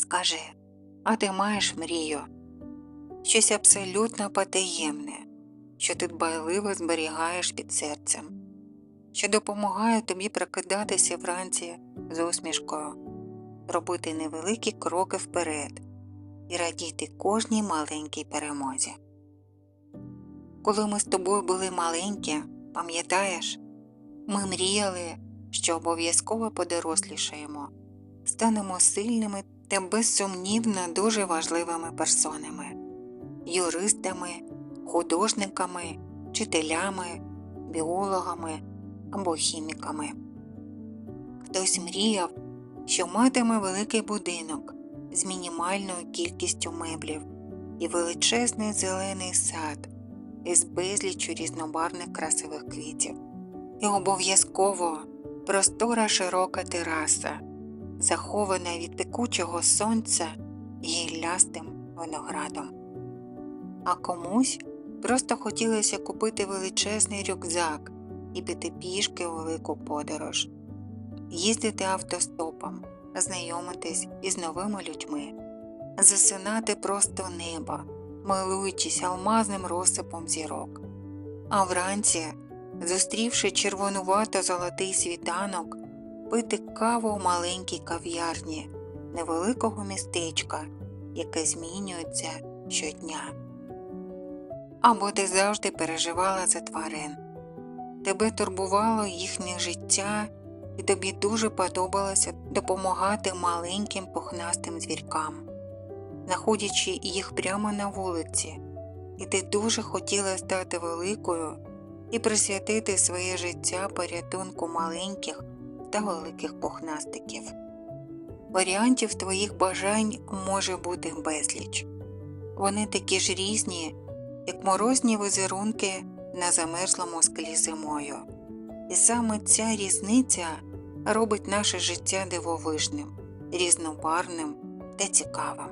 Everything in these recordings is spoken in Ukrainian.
Скажи, а ти маєш мрію? Щось абсолютно потаємне, що ти дбайливо зберігаєш під серцем, що допомагає тобі прокидатися вранці з усмішкою, робити невеликі кроки вперед і радіти кожній маленькій перемозі. Коли ми з тобою були маленькі, пам'ятаєш, ми мріяли, що обов'язково подорослішаємо, станемо сильними та безсумнівно дуже важливими персонами, юристами, художниками, вчителями, біологами або хіміками. Хтось мріяв, що матиме великий будинок з мінімальною кількістю меблів і величезний зелений сад із безліччю різнобарвних красивих квітів, і обов'язково простора широка тераса, захована від пекучого сонця гіллястим виноградом. А комусь просто хотілося купити величезний рюкзак і піти пішки у велику подорож, їздити автостопом, знайомитись із новими людьми, засинати просто неба, милуючись алмазним розсипом зірок. А вранці, зустрівши червонувато золотий світанок, пити каву в маленькій кав'ярні невеликого містечка, яке змінюється щодня. Або ти завжди переживала за тварин, тебе турбувало їхнє життя, і тобі дуже подобалося допомагати маленьким пухнастим звіркам, знаходячи їх прямо на вулиці, і ти дуже хотіла стати великою і присвятити своє життя порятунку маленьких та великих пухнастиків. Варіантів твоїх бажань може бути безліч. Вони такі ж різні, як морозні візерунки на замерзлому склі зимою. І саме ця різниця робить наше життя дивовижним, різнобарвним та цікавим.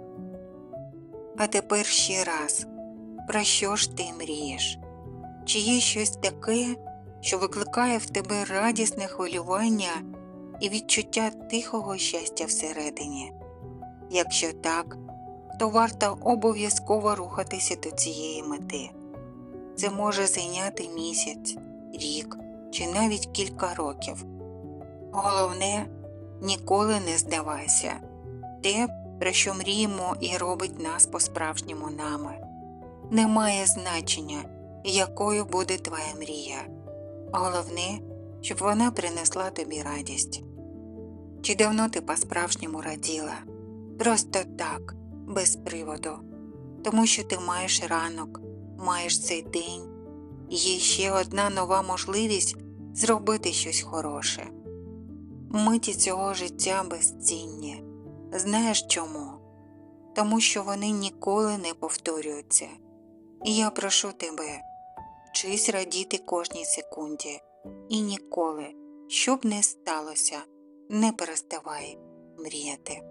А тепер ще раз, про що ж ти мрієш? Чи є щось таке, що викликає в тебе радісне хвилювання і відчуття тихого щастя всередині? Якщо так, то варто обов'язково рухатися до цієї мети. Це може зайняти місяць, рік чи навіть кілька років. Головне, ніколи не здавайся те, про що мріємо і робить нас по-справжньому нами. Не має значення, якою буде твоя мрія. Головне, щоб вона принесла тобі радість. Чи давно ти по-справжньому раділа? Просто так, без приводу, тому що ти маєш ранок, маєш цей день, є ще одна нова можливість зробити щось хороше. Миті цього життя безцінні. Знаєш чому? Тому що вони ніколи не повторюються. І я прошу тебе, вчись радіти кожній секунді, і ніколи, що б не сталося, не переставай мріяти.